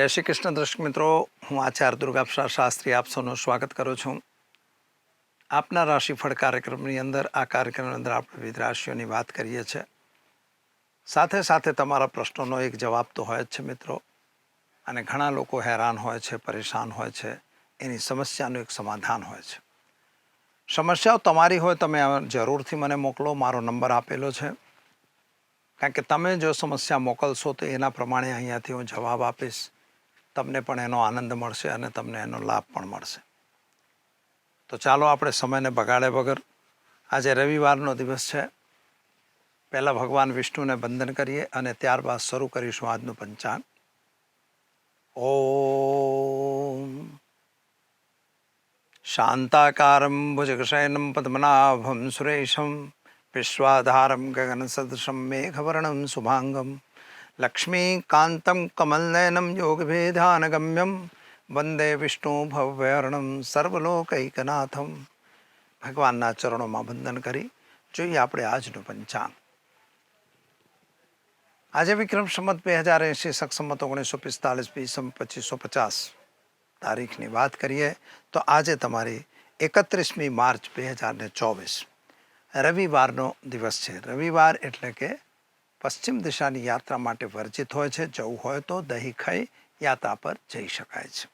જય શ્રી કૃષ્ણ દર્શક મિત્રો, હું આચાર્ય દુર્ગાપ્સા શાસ્ત્રી આપ સૌનું સ્વાગત કરું છું. આપના રાશિફળ કાર્યક્રમની અંદર, આ કાર્યક્રમની અંદર આપણે વિવિધ રાશિઓની વાત કરીએ છીએ. સાથે સાથે તમારા પ્રશ્નોનો એક જવાબ તો હોય જ છે મિત્રો. અને ઘણા લોકો હેરાન હોય છે, પરેશાન હોય છે. એની સમસ્યાનું એક સમાધાન હોય છે. સમસ્યાઓ તમારી હોય તમે જરૂરથી મને મોકલો, મારો નંબર આપેલો છે. કારણ કે તમે જો સમસ્યા મોકલશો તો એના પ્રમાણે અહીંયાથી હું જવાબ આપીશ. તમને પણ એનો આનંદ મળશે અને તમને એનો લાભ પણ મળશે. તો ચાલો આપણે સમયને બગાડે વગર, આજે રવિવારનો દિવસ છે. પહેલાં ભગવાન વિષ્ણુને વંદન કરીએ અને ત્યારબાદ શરૂ કરીશું આજનું પંચાંગ. ઓમ શાંતાકારમ ભુજગશયનમ પદ્મનાભમ સુરેશમ, વિશ્વાધારમ ગગનસદૃશમ મેઘવર્ણમ શુભાંગમ. લક્ષ્મીકાંતમ કમલનયનમ યોગભેદાનગમ્યમ વંદે વિષ્ણુ ભવ્યર્ણમ સર્વલોકૈકનાથમ ભગવાનના ચરણોમાં વંદન કરી જોઈએ આપણે આજનું પંચાંગ આજે વિક્રમ સંમત બે હજાર એંશી સક્ષમત ઓગણીસો પિસ્તાલીસ બીસમ પચીસો પચાસ તારીખની વાત કરીએ તો આજે તમારી એકત્રીસમી માર્ચ બે હજાર ચોવીસ રવિવારનો દિવસ છે રવિવાર એટલે કે પશ્ચિમ દિશાની યાત્રા માટે વર્જિત હોય છે. જવું હોય તો દહીં ખાઈ યાત્રા પર જઈ શકાય છે.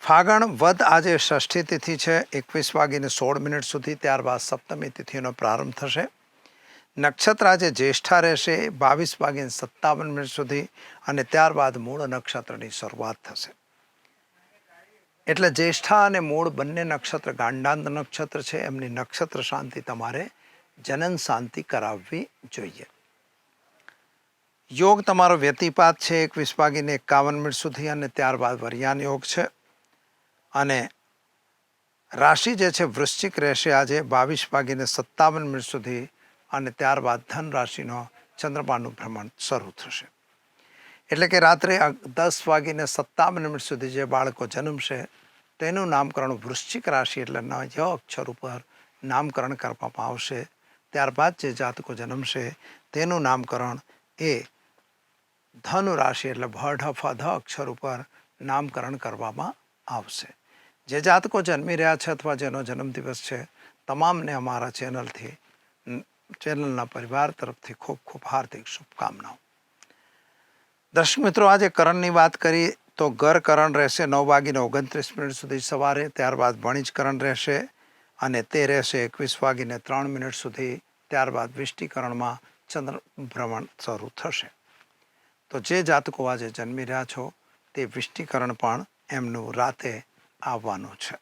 ફાગણ વદ આજે ષષ્ઠી તિથિ છે. એકવીસ વાગીને સોળ મિનિટ સુધી ત્યારબાદ સપ્તમી તિથિનો પ્રારંભ થશે. નક્ષત્ર આજે જ્યેષ્ઠા રહેશે. બાવીસ વાગીને સત્તાવન મિનિટ સુધી અને ત્યારબાદ મૂળ નક્ષત્રની શરૂઆત થશે. એટલે જ્યેષ્ઠા અને મૂળ બંને નક્ષત્ર ગાંડાંત નક્ષત્ર છે. એમની નક્ષત્ર શાંતિ તમારે જનન શાંતિ કરાવવી જોઈએ. યોગ તમારો વ્યતિપાત છે, એકવીસ વાગીને એકાવન મિનિટ સુધી અને ત્યારબાદ વરિયાન યોગ છે. અને રાશિ જે છે, વૃશ્ચિક રહેશે આજે બાવીસ વાગીને સત્તાવન મિનિટ સુધી અને ત્યારબાદ ધન રાશિનો ચંદ્રમાનું ભ્રમણ શરૂ થશે. એટલે કે રાત્રે દસ વાગીને સત્તાવન મિનિટ સુધી જે બાળકો જન્મશે, તેનું નામકરણ વૃશ્ચિક રાશિ એટલે ન ય અક્ષર ઉપર નામકરણ કરવામાં આવશે. ત્યારબાદ જે જાતકો જન્મશે, તેનું નામકરણ એ ધનુ રાશિ એટલે ભ ઢ ફ ધ અક્ષર ઉપર નામકરણ કરવામાં આવશે. જે જાતકો જન્મી રહ્યા છે અથવા જેનો જન્મદિવસ છે, તમામને અમારા ચેનલથી ચેનલના પરિવાર તરફથી ખૂબ ખૂબ હાર્દિક શુભકામનાઓ. દર્શક મિત્રો, આજે કરણની વાત કરી તો ઘર કરણ રહેશે નવ વાગીને ઓગણત્રીસ મિનિટ સુધી સવારે, ત્યારબાદ વણિજ કરણ રહેશે અને તે રહેશે એકવીસ વાગીને ત્રણ મિનિટ સુધી, ત્યારબાદ વિષ્ટિકરણમાં ચંદ્ર ભ્રમણ શરૂ થશે. તો જે જાતકો આજે જન્મી રહ્યા છો, તે વિષ્ટિકરણ પણ એમનું રાતે આવવાનું છે.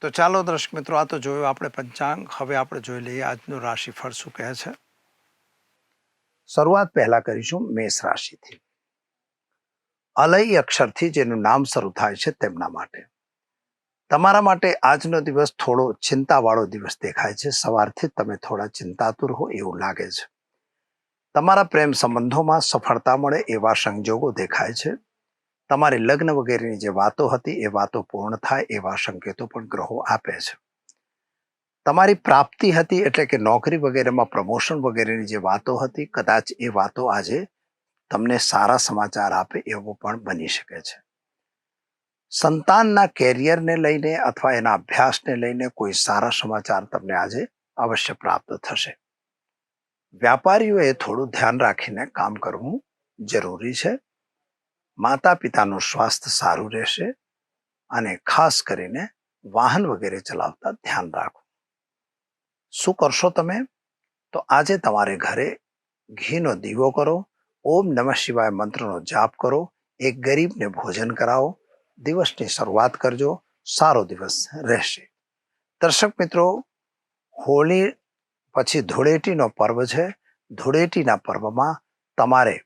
તો ચાલો દર્શક મિત્રો, આ તો જોયું આપણે પંચાંગ. હવે આપણે જોઈ લઈએ આજનું રાશિફળ શું કહે છે. શરૂઆત પહેલા કરીશું મેષ રાશિથી. અલય અક્ષરથી જેનું નામ શરૂ થાય છે તેમના માટે. તમારા માટે આજનો દિવસ થોડો ચિંતાવાળો દિવસ દેખાય છે. સવારથી તમે થોડા ચિંતાતુર હો એવું લાગે છે. તમારા પ્રેમ સંબંધોમાં સફળતા મળે એવા સંજોગો દેખાય છે. તમારી લગ્ન વગેરેની જે વાતો હતી એ વાતો પૂર્ણ થાય એવા સંકેતો પણ ગ્રહો આપે છે. તમારી પ્રાપ્તિ હતી એટલે કે નોકરી વગેરેમાં પ્રમોશન વગેરેની જે વાતો હતી, કદાચ એ વાતો આજે તમને સારા સમાચાર આપે એવો પણ બની શકે છે. સંતાનના કેરિયરને લઈને અથવા એના અભ્યાસને લઈને કોઈ સારા સમાચાર તમને આજે અવશ્ય પ્રાપ્ત થશે. વ્યાપારીઓએ થોડું ધ્યાન રાખીને કામ કરવું જરૂરી છે. માતા પિતાનું સ્વાસ્થ્ય સારું રહેશે અને ખાસ કરીને વાહન વગેરે ચલાવતા ધ્યાન રાખો શું કરશો તમે? તો આજે તમારે ઘરે ઘીનો દીવો કરો, ઓમ નમઃ શિવાય મંત્રનો જાપ કરો, એક ગરીબને ભોજન કરાવો, દિવસની શરૂઆત કરજો, સારો દિવસ રહેશે. દર્શક મિત્રો, હોળી પછી ધૂળેટીનો પર્વ છે. ધૂળેટીના પર્વમાં તમારે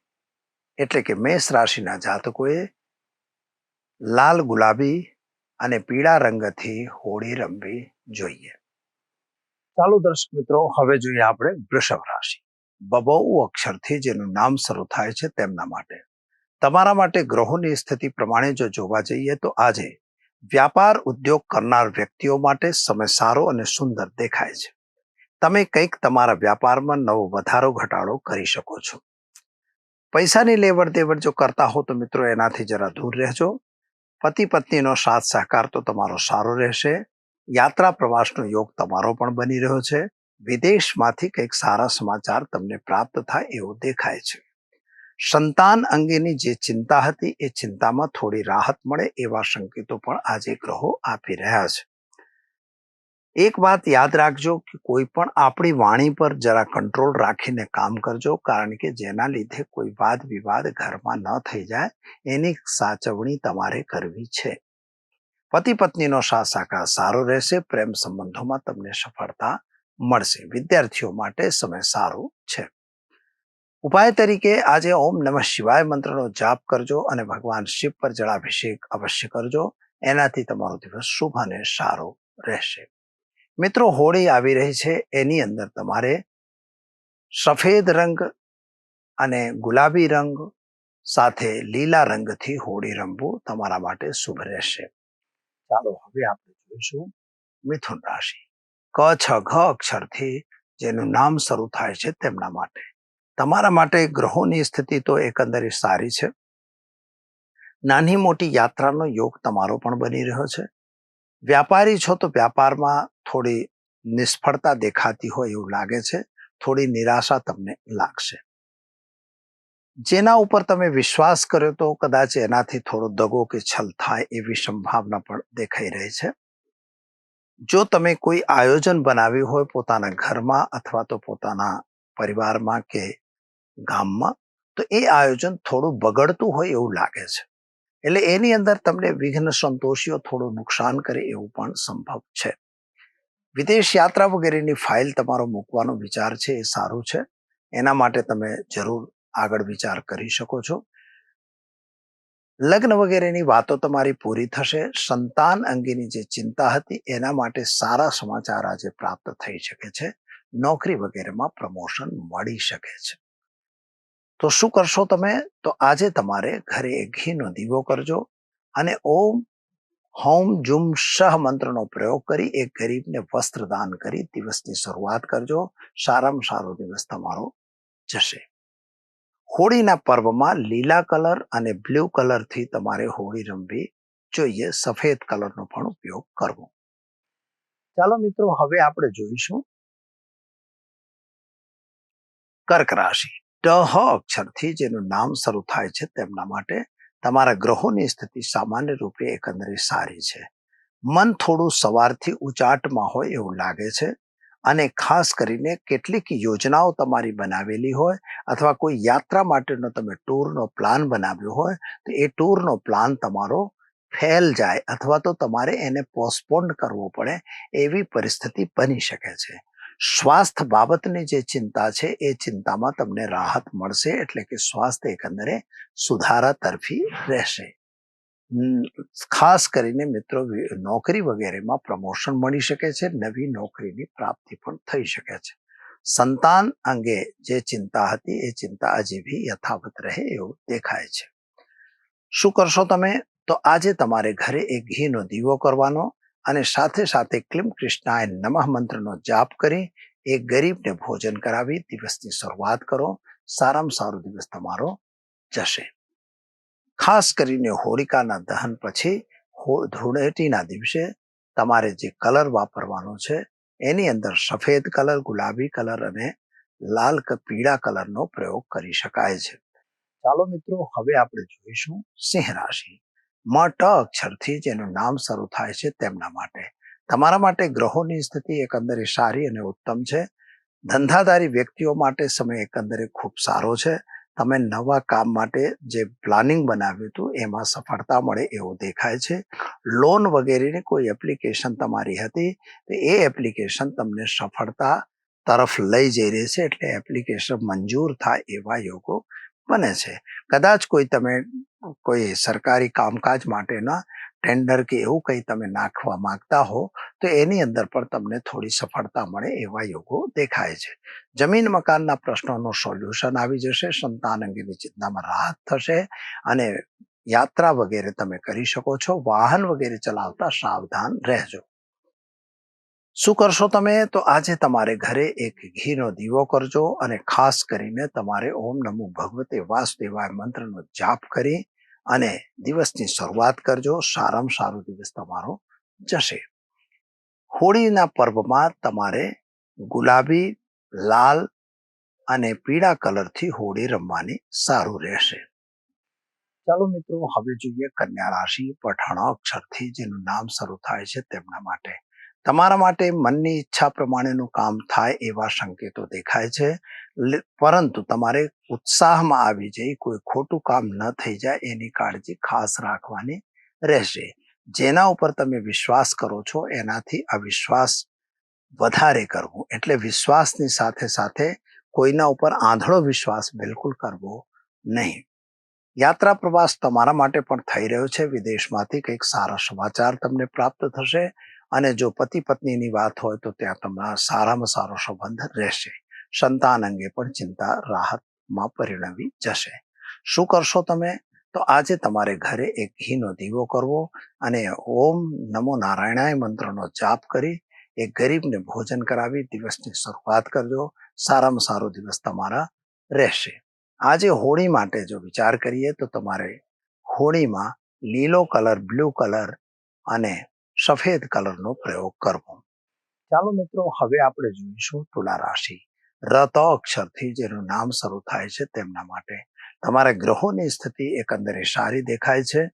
એટલે કે મેષ રાશિના જાતકોએ લાલ ગુલાબી અને પીળા રંગથી હોળી રમવી જોઈએ. ચાલુ દર્શક મિત્રો, હવે જોઈએ આપણે વૃષભ રાશિ. બબૌ અક્ષરથી જેનું નામ શરૂ થાય છે તેમના માટે. તમારા માટે ગ્રહોની સ્થિતિ પ્રમાણે જો જોવા જઈએ તો આજે વ્યાપાર ઉદ્યોગ કરનાર વ્યક્તિઓ માટે સમય સારો અને સુંદર દેખાય છે. તમે કંઈક તમારા વ્યાપારમાં નવો વધારો, ઘટાડો કરી શકો છો. પૈસાની લેવડ દેવડ જો કરતા હો તો મિત્રો એનાથી જરા દૂર રહેજો. પતિ પત્નીનો સાથ સહકાર તો તમારો સારો રહેશે. યાત્રા પ્રવાસનો યોગ તમારો પણ બની રહ્યો છે. વિદેશમાંથી કંઈક સારા સમાચાર તમને પ્રાપ્ત થાય એવું દેખાય છે. સંતાન અંગેની જે ચિંતા હતી એ ચિંતામાં થોડી રાહત મળે એવા સંકેતો પણ આજે ગ્રહો આપી રહ્યા છે. એક વાત યાદ રાખજો કે કોઈ પણ આપણી વાણી પર જરા કંટ્રોલ રાખીને કામ કરજો, કારણ કે જેના લીધે કોઈ વાદ વિવાદ ઘરમાં ન થઈ જાય. એની સાચવણી તમારે કરવી છે. પતિ પત્નીનો સાથ સાકાર સારો રહેશે, પ્રેમ સંબંધોમાં તમને સફળતા મળશે. વિદ્યાર્થીઓ માટે સમય સારો છે. ઉપાય તરીકે આજે ઓમ નમઃ શિવાય મંત્રનો જાપ કરજો અને ભગવાન શિવ પર જળાભિષેક અવશ્ય કરજો. એનાથી તમારો દિવસ શુભ અને સારો રહેશે. મિત્રો, હોળી આવી રહી છે. એની અંદર તમારે સફેદ રંગ અને ગુલાબી રંગ સાથે લીલા રંગથી હોળી રમવું તમારા માટે શુભ રહેશે. ચાલો, હવે આપણે જોઈશું મિથુન રાશિ. ક, છ, ઘ અક્ષરથી જેનું નામ શરૂ થાય છે તેમના માટે. તમારા માટે ગ્રહોની સ્થિતિ તો એકંદરે સારી છે. નાની મોટી યાત્રાનો યોગ તમારો પણ બની રહ્યો છે. વ્યાપારી છો તો વ્યાપારમાં થોડી નિષ્ફળતા દેખાતી હોય એવું લાગે છે. થોડી નિરાશા તમને લાગશે. જેના ઉપર તમે વિશ્વાસ કર્યો તો કદાચ એનાથી થોડો દગો કે છલ થાય એવી સંભાવના પણ દેખાઈ રહી છે. જો તમે કોઈ આયોજન બનાવ્યું હોય પોતાના ઘરમાં અથવા તો પોતાના પરિવારમાં કે ગામમાં, તો એ આયોજન થોડું બગડતું હોય એવું લાગે છે. એટલે એની અંદર તમને વિઘ્ન સંતોષીઓ થોડું નુકસાન કરે એવું પણ સંભવ છે. વિદેશ યાત્રા વગેરેની ફાઇલ તમારો મૂકવાનો વિચાર છે એ સારું છે. એના માટે તમે જરૂર આગળ વિચાર કરી શકો છો. લગ્ન વગેરેની વાતો તમારી પૂરી થશે. સંતાન અંગેની જે ચિંતા હતી એના માટે સારા સમાચાર આજે પ્રાપ્ત થઈ શકે છે. નોકરી વગેરેમાં પ્રમોશન મળી શકે છે. તો શું કરશો તમે? તો આજે તમારે ઘરે ઘીનો દીવો કરજો અને ઓમ, હોમ, જુમ, શહ મંત્રનો પ્રયોગ કરી એક ગરીબને વસ્ત્ર દાન કરી દિવસની શરૂઆત કરજો. સારામાં સારો દિવસ તમારો જશે. હોળીના પર્વમાં લીલા કલર અને બ્લુ કલરથી તમારે હોળી રમવી જોઈએ. સફેદ કલરનો પણ ઉપયોગ કરવો. ચાલો મિત્રો, હવે આપણે જોઈશું કર્ક રાશિ. ટ અક્ષરથી જેનું નામ શરૂ થાય છે તેમના માટે. તમારા ગ્રહોની સ્થિતિ સામાન્ય રૂપે એકંદરે સારી છે. મન થોડું સવારથી ઉચાટમાં હોય એવું લાગે છે અને ખાસ કરીને કેટલીક યોજનાઓ તમારી બનાવેલી હોય અથવા કોઈ યાત્રા માટેનો તમે ટૂરનો પ્લાન બનાવ્યો હોય તો એ ટૂરનો પ્લાન તમારો ફેલ જાય અથવા તો તમારે એને પોસ્ટપોન્ડ કરવો પડે એવી પરિસ્થિતિ બની શકે છે. સ્વાસ્થ્ય બાબતની જે ચિંતા છે, એ ચિંતામાં તમને રાહત મળશે, એટલે કે સ્વાસ્થ્ય એકંદરે સુધારા તરફી રહેશે. ખાસ કરીને મિત્રો નોકરી વગેરેમાં પ્રમોશન મળી શકે છે, નવી નોકરીની પ્રાપ્તિ પણ થઈ શકે છે. સંતાન અંગે જે ચિંતા હતી, એ ચિંતા હજી બી યથાવત રહે એવું દેખાય છે. શું કરશો તમે? તો આજે તમારે ઘરે એક ઘીનો દીવો કરવાનો અને સાથે સાથે ક્લિમ કૃષ્ણાય નમઃ મંત્રનો જાપ કરી એક ગરીબને ભોજન કરાવી, દિવસની શરૂઆત કરો. સારામાં સારો દિવસ તમારો જશે. ખાસ કરીને હોળિકાના દહન પછી ધૂળેટીના દિવસે તમારે જે કલર વાપરવાનો છે, એની અંદર સફેદ કલર, ગુલાબી કલર અને લાલ પીળા કલરનો પ્રયોગ કરી શકાય છે. ચાલો મિત્રો, હવે આપણે જોઈશું સિંહ રાશિ. ટ અક્ષરથી જેનું નામ શરૂ થાય છે તેમના માટે. તમારા માટે ગ્રહોની સ્થિતિ એકંદરે સારી અને ઉત્તમ છે. ધંધાદારી વ્યક્તિઓ માટે સમય એકંદરે ખૂબ સારો છે. તમે નવા કામ માટે જે પ્લાનિંગ બનાવ્યું હતું, એમાં સફળતા મળે એવું દેખાય છે. લોન વગેરેની કોઈ એપ્લિકેશન તમારી હતી, તો એ એપ્લિકેશન તમને સફળતા તરફ લઈ જઈ રહી છે, એટલે એપ્લિકેશન મંજૂર થાય એવા યોગો બને છે. કદાચ કોઈ તમે કોઈ સરકારી કામકાજ માટેના ટેન્ડર કે એવું કંઈ તમે નાખવા માંગતા હો, તો એની અંદર પણ તમને થોડી સફળતા મળે એવા યોગો દેખાય છે. જમીન મકાનના પ્રશ્નોનું સોલ્યુશન આવી જશે, સંતાન અંગેની ચિંતામાં રાહત થશે અને યાત્રા વગેરે તમે કરી શકો છો, વાહન વગેરે ચલાવતા સાવધાન રહેજો. શું કરશો તમે? તો આજે તમારે ઘરે એક ઘીનો દીવો કરજો અને ખાસ કરીને તમારે ઓમ નમો ભગવતે વાસુદેવાય મંત્રનો જાપ કરી અને દિવસની શરૂઆત કરજો. સારામાં સારો દિવસ તમારો જશે. હોળીના પર્વમાં તમારે ગુલાબી, લાલ અને પીળા કલરથી હોળી રમવાની સારું રહેશે. ચાલો મિત્રો, હવે જોઈએ કન્યા રાશિ પઠાણ અક્ષરથી જેનું નામ શરૂ થાય છે તેમના માટે. તમારા માટે મનની ઈચ્છા પ્રમાણેનું કામ થાય એવા સંકેતો દેખાય છે. પરંતુ તમારે ઉત્સાહમાં આવી જઈ કોઈ ખોટું કામ ન થઈ જાય એની કાળજી ખાસ રાખવાની રહેશે. જેના ઉપર તમે વિશ્વાસ કરો છો એનાથી અવિશ્વાસ વધારે કરવો. એટલે વિશ્વાસની સાથે સાથે કોઈના ઉપર આંધળો વિશ્વાસ બિલકુલ કરવો નહીં. યાત્રા પ્રવાસ તમારા માટે પણ થઈ રહ્યો છે. વિદેશમાંથી કંઈક સારા સમાચાર તમને પ્રાપ્ત થશે. અને જો પતિ પત્નીની વાત હોય તો ત્યાં તમારા સારામાં સારો સંબંધ રહેશે. સંતાન અંગે પણ ચિંતા રાહતમાં પરિણમી જશે. શું કરશો તમે? તો આજે તમારે ઘરે એક ઘીનો દીવો કરવો અને ઓમ નમો નારાયણાય મંત્રનો જાપ કરી એક ગરીબને ભોજન કરાવી દિવસની શરૂઆત કરજો. સારામાં સારો દિવસ તમારા રહેશે. આજે હોળી માટે જો વિચાર કરીએ તો તમારે હોળીમાં લીલો કલર, બ્લુ કલર અને સફેદ કલરનો પ્રયોગ કરવો. ચાલો મિત્રો, હવે આપણે જોઈશું તુલા રાશિ. રત અક્ષરથી જેનું નામ શરૂ થાય છે તેમના માટે. તમારા ગ્રહોની સ્થિતિ એકંદરે સારી દેખાય છે.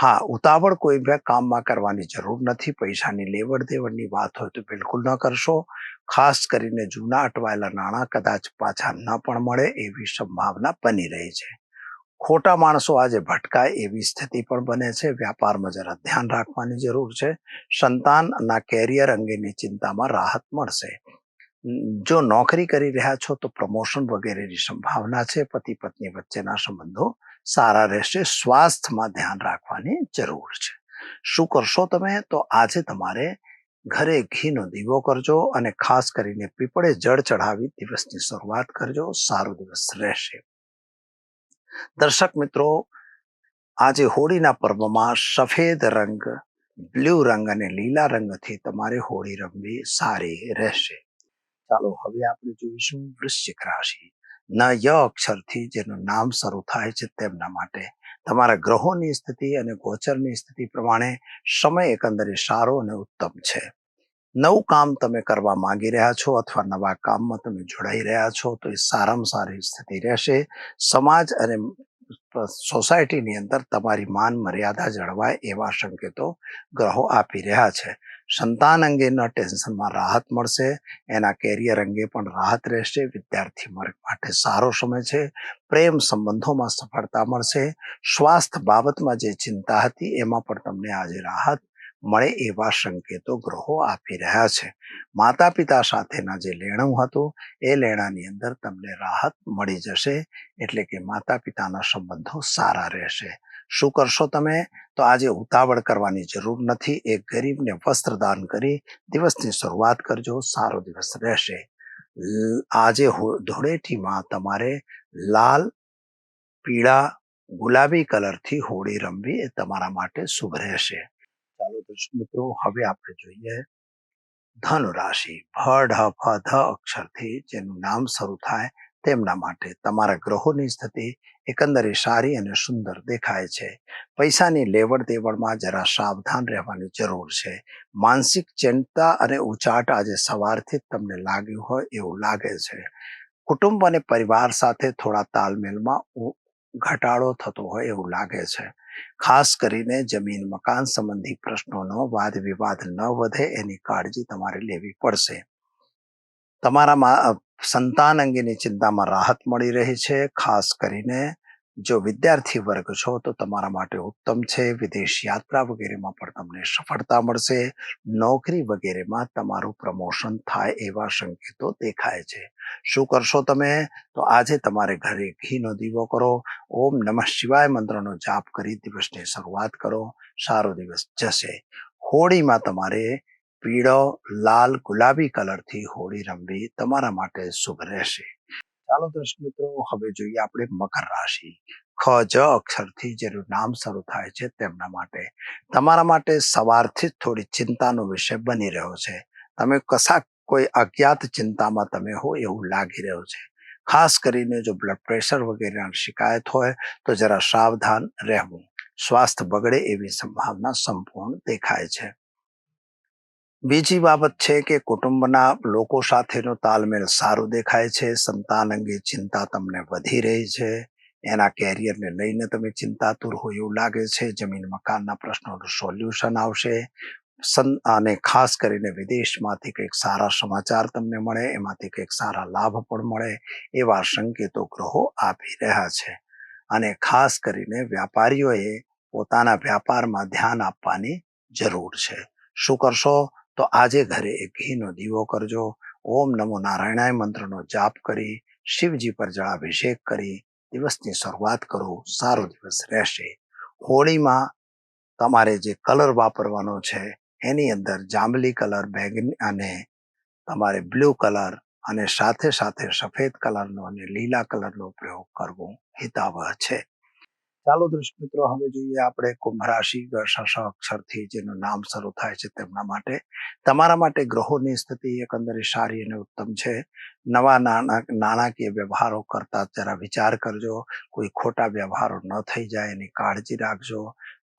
હા, ઉતાવળ કોઈ બે કામમાં કરવાની જરૂર નથી. પૈસાની લેવડ દેવડની વાત હોય તો બિલકુલ ન કરશો. ખાસ કરીને જૂના અટવાયેલા નાણાં કદાચ પાછા ન પણ મળે એવી સંભાવના બની રહી છે. ખોટા માણસો આજે ભટકાય એવી સ્થિતિ પણ બને છે. વ્યાપારમાં જરા ધ્યાન રાખવાની જરૂર છે. સંતાનના કેરિયર અંગેની ચિંતામાં રાહત મળશે. જો નોકરી કરી રહ્યા છો તો પ્રમોશન વગેરેની સંભાવના છે. પતિ પત્ની વચ્ચેના સંબંધો સારા રહેશે. સ્વાસ્થ્યમાં ધ્યાન રાખવાની જરૂર છે. શું કરશો તમે? તો આજે તમારે ઘરે ઘીનો દીવો કરજો અને ખાસ કરીને પીપળે જળ ચઢાવી દિવસની શરૂઆત કરજો. સારો દિવસ રહેશે. દર્શક મિત્રો, આજે હોળીના પર્વમાં સફેદ રંગ, બ્લુ રંગ અને લીલા રંગથી તમારે હોળી રમવી સારી રહેશે. ચાલો હવે આપણે જોઈશું વૃશ્ચિક રાશિ. ન ય અક્ષરથી જેનું નામ શરૂ થાય છે તેમના માટે. તમારા ગ્રહોની સ્થિતિ અને ગોચરની સ્થિતિ પ્રમાણે સમય એકંદરે સારો અને ઉત્તમ છે. નવું કામ તમે કરવા માંગી રહ્યા છો અથવા નવા કામમાં તમે જોડાઈ રહ્યા છો, તો એ સારામાં સારી સ્થિતિ રહેશે. સમાજ અને સોસાયટીની અંદર તમારી માન મર્યાદા જળવાય એવા સંકેતો ગ્રહો આપી રહ્યા છે. સંતાન અંગેના ટેન્શનમાં રાહત મળશે, એના કેરિયર અંગે પણ રાહત રહેશે, વિદ્યાર્થી વર્ગ માટે સારો સમય છે, પ્રેમ સંબંધોમાં સફળતા મળશે, સ્વાસ્થ્ય બાબતમાં જે ચિંતા હતી એમાં પણ તમને આજે રાહત મળે એવા સંકેતો ગ્રહો આપી રહ્યા છે. માતા પિતા સાથેના જે લેણું હતું, એ લેણાની અંદર તમને રાહત મળી જશે, એટલે કે માતા પિતાના સંબંધો સારા રહેશે. શું કરશો તમે? તો આજે ઉતાવળ કરવાની જરૂર નથી. એક ગરીબને વસ્ત્ર દાન કરી દિવસની શરૂઆત કરજો. સારો દિવસ રહેશે. આજે ધૂળેટીમાં તમારે લાલ, પીળા, ગુલાબી કલરથી હોળી રમવી એ તમારા માટે શુભ રહેશે. ચાલો દર્શક મિત્રો, હવે આપણે જોઈએ ધનુ રાશિ ઢ ફ ધ અક્ષરથી જેનું નામ શરૂ થાય તેમના માટે તમારા ગ્રહોની સ્થિતિ એકંદરે સારી અને સુંદર દેખાય છે. પૈસાની લેવડ દેવડમાં જરા સાવધાન રહેવાની જરૂર છે. માનસિક ચિંતા અને ઉચાટ આજે સવારથી તમને લાગ્યું હોય એવું લાગે છે. કુટુંબ અને પરિવાર સાથે થોડા તાલમેલમાં ઘટાડો થતો હોય એવું લાગે છે. ખાસ કરીને જમીન મકાન સંબંધી પ્રશ્નોનો વાદ વિવાદ ન વધે એની કાળજી તમારે લેવી પડશે. તમારામાં સંતાન અંગેની ચિંતામાં રાહત મળી રહી છે, ખાસ કરીને જો વિદ્યાર્થી વર્ગ છો, તો તમારા માટે ઉત્તમ છે. વિદેશ યાત્રા વગેરેમાં પણ તમને સફળતા મળશે. નોકરી વગેરેમાં તમારું પ્રમોશન થાય એવા સંકેતો દેખાય છે. શું કરશો તમે? તો આજે તમારે ઘરે ઘીનો દીવો કરો. ઓમ નમઃ શિવાય. મંત્રનો જાપ કરી દિવસની શરૂઆત કરો. સારો દિવસ જશે. હોળીમાં તમારે પીળો, લાલ, ગુલાબી કલરથી હોળી રમવી તમારા માટે શુભ રહેશે. ચાલો દર્શક મિત્રો, હવે જોઈએ આપણે મકર રાશિ. ખ, જ, અક્ષરથી જેનું નામ શરૂ થાય છે તેમના માટે. તમારા માટે સવારથી જ થોડી ચિંતાનો વિષય બની રહ્યો છે. તમે કશા કોઈ અજ્ઞાત ચિંતામાં તમે હો એવું લાગી રહ્યું છે. ખાસ કરીને જો બ્લડ પ્રેશર વગેરેની શિકાયત હોય, તો જરા સાવધાન રહેવું. સ્વાસ્થ્ય બગડે એવી સંભાવના સંપૂર્ણ દેખાય છે. બીજી બાબત છે કે કુટુંબના લોકો સાથેનો તાલમેલ સારું દેખાય છે, સંતાન અંગે ચિંતા તમને વધી રહી છે, એના કેરિયરને લઈને તમે ચિંતાતુર હોય એવું લાગે છે, જમીન મકાનના પ્રશ્નોનું સોલ્યુશન આવશે, સન અને ખાસ કરીને વિદેશમાંથી કંઈક સારા સમાચાર તમને મળે, એમાંથી કંઈક સારા લાભ પણ મળે, એવા સંકેતો ગ્રહો આપી રહ્યા છે. અને ખાસ કરીને વ્યાપારીઓએ પોતાના વ્યાપારમાં ધ્યાન આપવાની જરૂર છે. શું કરશો? તો આજે ઘરે એક ઘીનો દીવો કરજો. ઓમ નમો નારાયણાય મંત્રનો જાપ કરી, શિવજી પર જળાભિષેક કરી, દિવસની શરૂઆત કરો, સારો દિવસ રહેશે. હોળીમાં તમારે જે કલર વાપરવાનો છે, એની અંદર જાંબલી કલર બેગની અને તમારે બ્લુ કલર અને સાથે સાથે સફેદ કલરનો અને લીલા કલરનો પ્રયોગ કરવો હિતાવહ છે. ચાલો દર્શક મિત્રો, હવે જોઈએ આપણે કુંભ રાશિ અક્ષરથી જેનું નામ શરૂ થાય છે તેમના માટે. તમારા માટે ગ્રહોની સ્થિતિ એકંદરે સારી અને ઉત્તમ છે. નવા નાણા નાણાકીય વ્યવહારો કરતા જરા વિચાર કરજો. કોઈ ખોટા વ્યવહારો ન થઈ જાય, એની કાળજી રાખજો.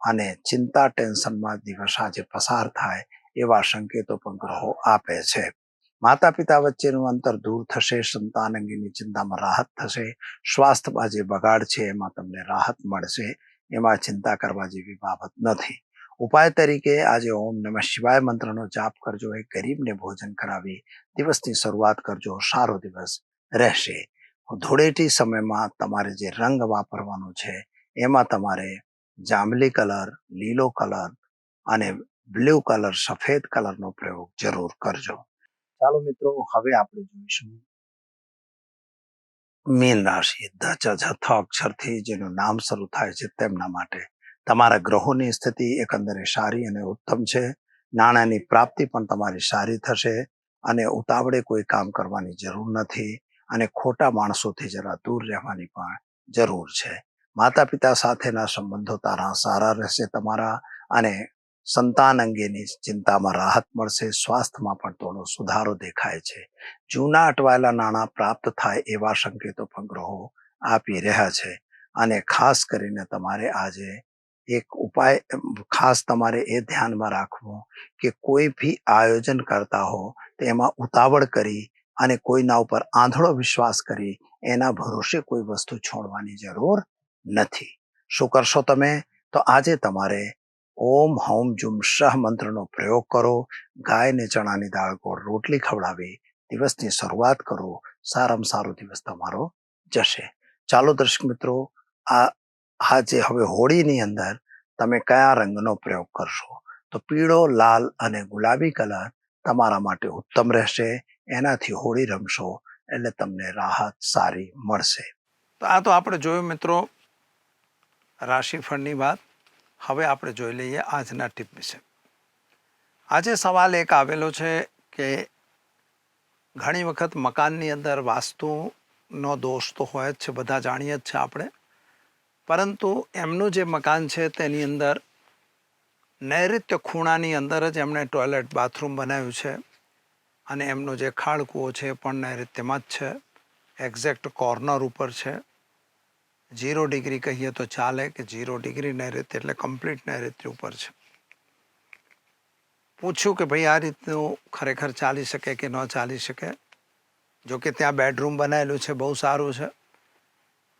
અને ચિંતા, ટેન્શનમાં દિવસ આજે પસાર થાય એવા સંકેતો પણ ગ્રહો આપે છે. માતા પિતા વચ્ચેનું અંતર દૂર થશે, સંતાન અંગેની ચિંતામાં રાહત થશે સ્વાસ્થ્યમાં જે બગાડ છે, એમાં તમને રાહત મળશે. એમાં ચિંતા કરવા જેવી બાબત નથી. ઉપાય તરીકે આજે ઓમ નમઃ શિવાય મંત્રનો જાપ કરજો, એ ગરીબને ભોજન કરાવી, દિવસની શરૂઆત કરજો, સારો દિવસ રહેશે. ધૂળેટી સમયમાં તમારે જે રંગ વાપરવાનો છે, એમાં તમારે જાંબલી કલર, લીલો કલર અને બ્લુ કલર, સફેદ કલરનો પ્રયોગ જરૂર કરજો. ચાલો મિત્રો, હવે આપણે જોઈશું મીન રાશિ ધ ચ જ થ અક્ષરથી જેનું નામ શરૂ થાય છે તેમના માટે. તમારા ગ્રહોની સ્થિતિ એકંદરે સારી અને ઉત્તમ છે. નાણાંની પ્રાપ્તિ પણ તમારી સારી થશે અને ઉતાવળે કોઈ કામ કરવાની જરૂર નથી અને ખોટા માણસોથી જરા દૂર રહેવાની પણ જરૂર છે. માતા પિતા સાથેના સંબંધો તારા સારા રહેશે તમારા અને સંતાન અંગેની ચિંતામાં રાહત મળશે, સ્વાસ્થ્યમાં પણ થોડો સુધારો દેખાય છે. જૂના અટવાયેલા નાણાં પ્રાપ્ત થાય એવા સંકેતો પણ ગ્રહો આપી રહ્યા છે અને ખાસ કરીને તમારે આજે એક ઉપાય ખાસ તમારે એ ધ્યાનમાં રાખવું કે કોઈ ભી આયોજન કરતા હો તો એમાં ઉતાવળ કરી અને કોઈના ઉપર આંધળો વિશ્વાસ કરી, એના ભરોસે કોઈ વસ્તુ છોડવાની જરૂર નથી. શું કરશો તમે? તો આજે તમારે ઓમ હૌમ જુમ શહ મંત્રનો પ્રયોગ કરો, ગાયને ચણાની દાળ ગોળ રોટલી ખવડાવી, દિવસની શરૂઆત કરો, સારામાં સારો દિવસ તમારો જશે. ચાલો દર્શક મિત્રો, આ આજે હવે હોળીની અંદર તમે કયા રંગનો પ્રયોગ કરશો? તો પીળો, લાલ અને ગુલાબી કલર તમારા માટે ઉત્તમ રહેશે. એનાથી હોળી રમશો એટલે તમને રાહત સારી મળશે. તો આ તો આપણે જોયું મિત્રો, રાશિફળની વાત. હવે આપણે જોઈ લઈએ આજના ટીપ વિશે. આજે સવાલ એક આવેલો છે કે ઘણી વખત મકાનની અંદર વાસ્તુનો દોષ તો હોય જ છે, બધા જાણીએ જ છે આપણે. પરંતુ એમનું જે મકાન છે તેની અંદર નૈઋત્ય ખૂણાની અંદર જ એમણે ટોયલેટ બાથરૂમ બનાવ્યું છે અને એમનો જે ખાળકૂવો છે એ પણ નૈઋત્યમાં જ છે. એક્ઝેક્ટ કોર્નર ઉપર છે. ઝીરો ડિગ્રી કહીએ તો ચાલે કે ઝીરો ડિગ્રી નૈઋત્ય એટલે કમ્પ્લીટ નૈઋત્ય ઉપર છે. પૂછ્યું કે ભાઈ આ રીતનું ખરેખર ચાલી શકે કે ન ચાલી શકે? જો કે ત્યાં બેડરૂમ બનાવેલું છે, બહુ સારું છે.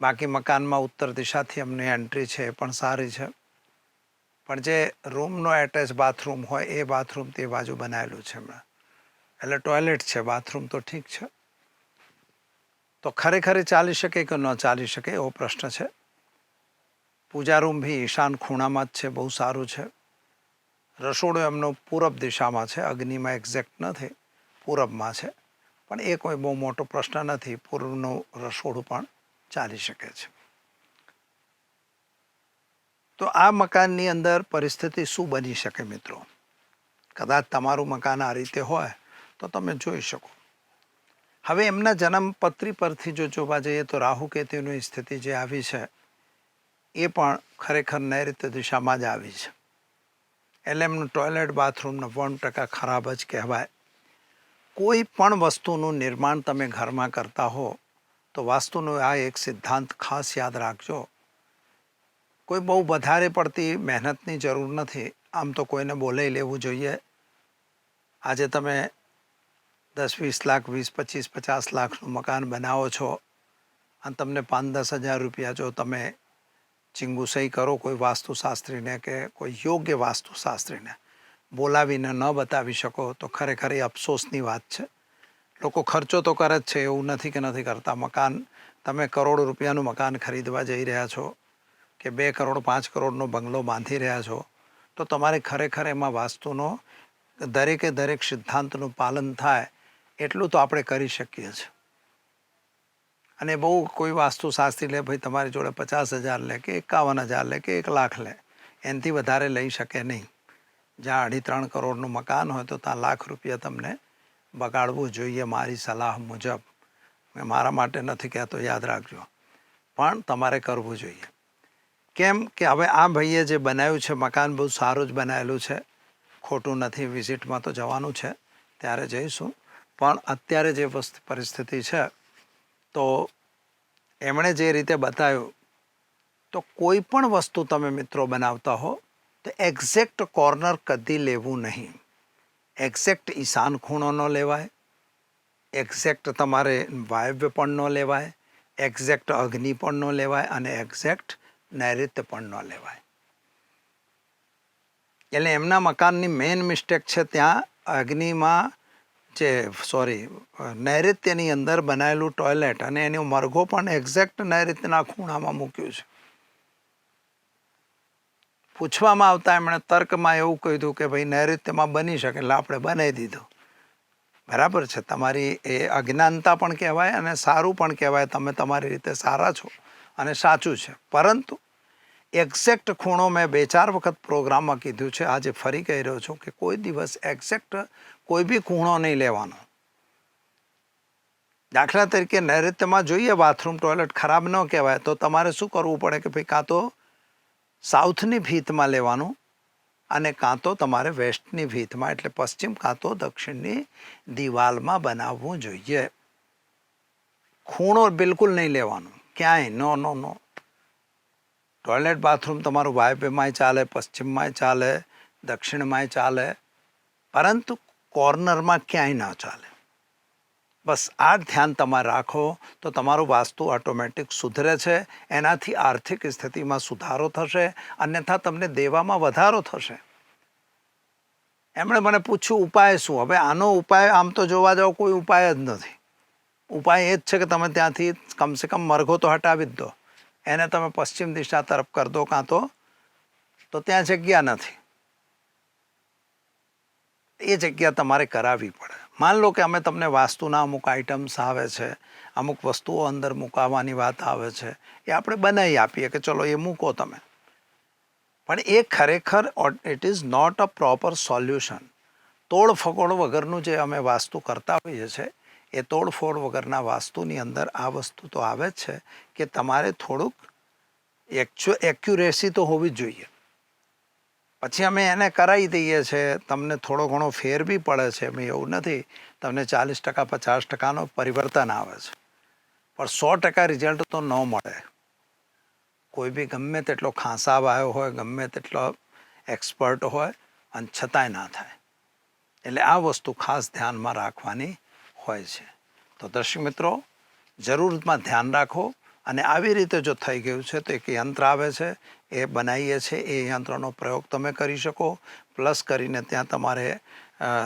બાકી મકાનમાં ઉત્તર દિશાથી અમને એન્ટ્રી છે એ પણ સારી છે. પણ જે રૂમનો એટેચ બાથરૂમ હોય એ બાથરૂમ તે બાજુ બનાવેલું છે હમણાં. એટલે ટોયલેટ છે બાથરૂમ તો ઠીક છે. તો ખરેખર ચાલી શકે કે ન ચાલી શકે એવો પ્રશ્ન છે? પૂજા રૂમ બી ઈશાન ખૂણામાં જ છે, બહુ સારું છે. રસોડું એમનું પૂરબ દિશામાં છે, અગ્નિમાં એક્ઝેક્ટ નથી, પૂરબમાં છે. પણ એ કોઈ બહુ મોટો પ્રશ્ન નથી પૂર્વનું રસોડું પણ ચાલી શકે છે. તો આ મકાનની અંદર પરિસ્થિતિ શું બની શકે મિત્રો? કદાચ તમારું મકાન આ રીતે હોય તો તમે જોઈ શકો. હવે એમના જન્મપત્રી પરથી જો જોવા જઈએ તો રાહુ કેતુની સ્થિતિ જે આવી છે, એ પણ ખરેખર નૈઋત્ય દિશામાં જ આવી છે. એટલે એમનું ટોયલેટ બાથરૂમ નવ્વાણું ટકા ખરાબ જ કહેવાય. કોઈ પણ વસ્તુનું નિર્માણ તમે ઘરમાં કરતા હો, તો વાસ્તુનો આ એક સિદ્ધાંત ખાસ યાદ રાખજો. કોઈ બહુ વધારે પડતી મહેનતની જરૂર નથી. આમ તો કોઈને બોલાવી લેવું જોઈએ. આજે તમે દસ, વીસ લાખ, વીસ, પચીસ, પચાસ લાખનું મકાન બનાવો છો અને તમને પાંચ, દસ હજાર રૂપિયા જો તમે ચિંગુસઈ કરો કોઈ વાસ્તુશાસ્ત્રીને કે કોઈ યોગ્ય વાસ્તુશાસ્ત્રીને બોલાવીને ન બતાવી શકો, તો ખરેખર એ અફસોસની વાત છે. લોકો ખર્ચો તો કરે જ છે, એવું નથી કે નથી કરતા. મકાન, તમે કરોડ રૂપિયાનું મકાન ખરીદવા જઈ રહ્યા છો કે બે કરોડ, પાંચ કરોડનો બંગલો બાંધી રહ્યા છો, તો તમારે ખરેખર એમાં વાસ્તુનો દરેકે દરેક સિદ્ધાંતનું પાલન થાય એટલું તો આપણે કરી શકીએ છીએ. અને બહુ કોઈ વાસ્તુશાસ્ત્રી લે ભાઈ, તમારી જોડે પચાસ હજાર લે કે એકાવન હજાર લે કે એક લાખ લે, એનાથી વધારે લઈ શકે નહીં. જ્યાં અઢી ત્રણ કરોડનું મકાન હોય તો ત્યાં લાખ રૂપિયા તમને બગાડવું જોઈએ મારી સલાહ મુજબ. મેં મારા માટે નથી કહેતો, યાદ રાખજો. પણ તમારે કરવું જોઈએ. કેમ કે હવે આ ભાઈએ જે બનાવ્યું છે, મકાન બહુ સારું જ બનાવેલું છે. ખોટું નથી, વિઝિટમાં તો જવાનું છે. ત્યારે જઈશું. પણ અત્યારે જે વસ્તુ પરિસ્થિતિ છે, તો એમણે જે રીતે બતાવ્યું, તો કોઈ પણ વસ્તુ તમે મિત્રો બનાવતા હો, તો એક્ઝેક્ટ કોર્નર કદી લેવું નહીં. એક્ઝેક્ટ ઈશાન ખૂણો ન લેવાય, એક્ઝેક્ટ તમારે વાયવ્ય પણ ન લેવાય, એક્ઝેક્ટ અગ્નિ પણ ન લેવાય અને એક્ઝેક્ટ નૈઋત્ય પણ ન લેવાય. એટલે એમના મકાનની મેઇન મિસ્ટેક છે ત્યાં અગ્નિમાં જે સોરી નૈઋત્યની અંદર બનાવેલું ટોયલેટ અને એનો મરઘો પણ એક્ઝેક્ટ નૈઋત્યના ખૂણામાં મૂક્યું છે. પૂછવામાં આવતા એમણે તર્કમાં એવું કહ્યું કે ભાઈ નૈઋત્યમાં બની શકે, એટલે આપણે બનાવી દીધું. બરાબર છે, તમારી એ અજ્ઞાનતા પણ કહેવાય અને સારું પણ કહેવાય, તમે તમારી રીતે સારા છો અને સાચું છે. પરંતુ એક્ઝેક્ટ ખૂણો મેં બે ચાર વખત પ્રોગ્રામમાં કીધું છે, આજે ફરી કહી રહ્યો છું કે કોઈ દિવસ એક્ઝેક્ટ કોઈ બી ખૂણો નહીં લેવાનો. દાખલા તરીકે નૈઋત્યમાં જોઈએ બાથરૂમ ટોયલેટ ખરાબ ન કહેવાય, તો તમારે શું કરવું પડે કે ભાઈ કાં તો સાઉથની ભીતમાં લેવાનું અને કાં તો તમારે વેસ્ટની ભીતમાં, એટલે પશ્ચિમ કાં તો દક્ષિણની દિવાલમાં બનાવવું જોઈએ. ખૂણો બિલકુલ નહીં લેવાનું, ક્યાંય, નો નો નો. ટોયલેટ બાથરૂમ તમારું વાયવ્યમાંય ચાલે, પશ્ચિમમાંય ચાલે, દક્ષિણમાંય ચાલે, પરંતુ કોર્નરમાં ક્યાંય ન ચાલે. બસ આ ધ્યાન તમે રાખો, તો તમારું વાસ્તુ ઓટોમેટિક સુધરે છે, એનાથી આર્થિક સ્થિતિમાં સુધારો થશે, અન્યથા તમને દેવામાં વધારો થશે. એમણે મને પૂછ્યું, ઉપાય શું? હવે આનો ઉપાય, આમ તો જોવા જાઓ કોઈ ઉપાય જ નથી. ઉપાય એ જ છે કે તમે ત્યાંથી કમસે કમ મરઘો તો હટાવી જ દો. એને તમે પશ્ચિમ દિશા તરફ કરી દો, કાં તો તો ત્યાં જગ્યા નથી. એ જગ્યા તમારે કરાવવી પડે. માન લો કે અમે તમને વાસ્તુના અમુક આઇટમ્સ આવે છે, અમુક વસ્તુઓ અંદર મૂકાવવાની વાત આવે છે, એ આપણે બનાવી આપીએ કે ચલો એ મૂકો તમે. પણ એ ખરેખર it is not a proper solution તોડફોડ વગરનું જે અમે વાસ્તુ કરતા હોઈએ છીએ એ તોડફોડ વગરના વાસ્તુની અંદર આ વસ્તુ તો આવે જ છે કે તમારે થોડુંક એકચ્યુ એક્યુરેસી તો હોવી જ જોઈએ. પછી અમે એને કરાવી દઈએ છીએ તમને થોડો ઘણો ફેર બી પડે છે, અમે એવું નથી. તમને ચાલીસ ટકા, પચાસ ટકાનો પરિવર્તન આવે છે. પણ સો ટકા રિઝલ્ટ તો ન મળે. કોઈ બી ગમે તેટલો ખાંસાબ આવ્યો હોય, ગમે તેટલો એક્સપર્ટ હોય, અને છતાંય ના થાય. એટલે આ વસ્તુ ખાસ ધ્યાનમાં રાખવાની હોય છે. તો દર્શક મિત્રો જરૂરમાં ધ્યાન રાખો. અને આવી રીતે જો થઈ ગયું છે, તો એક યંત્ર આવે છે એ બનાવીએ છીએ, એ યંત્રનો પ્રયોગ તમે કરી શકો. પ્લસ કરીને ત્યાં તમારે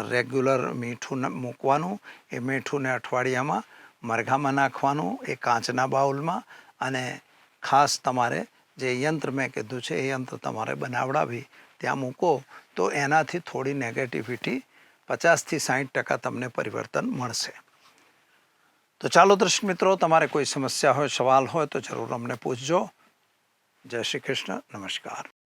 રેગ્યુલર મીઠું મૂકવાનું, એ મીઠુંને અઠવાડિયામાં મરઘામાં નાખવાનું, એ કાચના બાઉલમાં અને ખાસ તમારે જે યંત્ર મેં કીધું છે, એ યંત્ર તમારે બનાવડાવી ત્યાં મૂકો, તો એનાથી થોડી નેગેટિવિટી પચાસથી સાઠ ટકા તમને પરિવર્તન મળશે. તો ચાલો દર્શક મિત્રો, તમારે કોઈ સમસ્યા હોય, સવાલ હોય તો જરૂર અમને પૂછજો. જય શ્રી કૃષ્ણ. નમસ્કાર.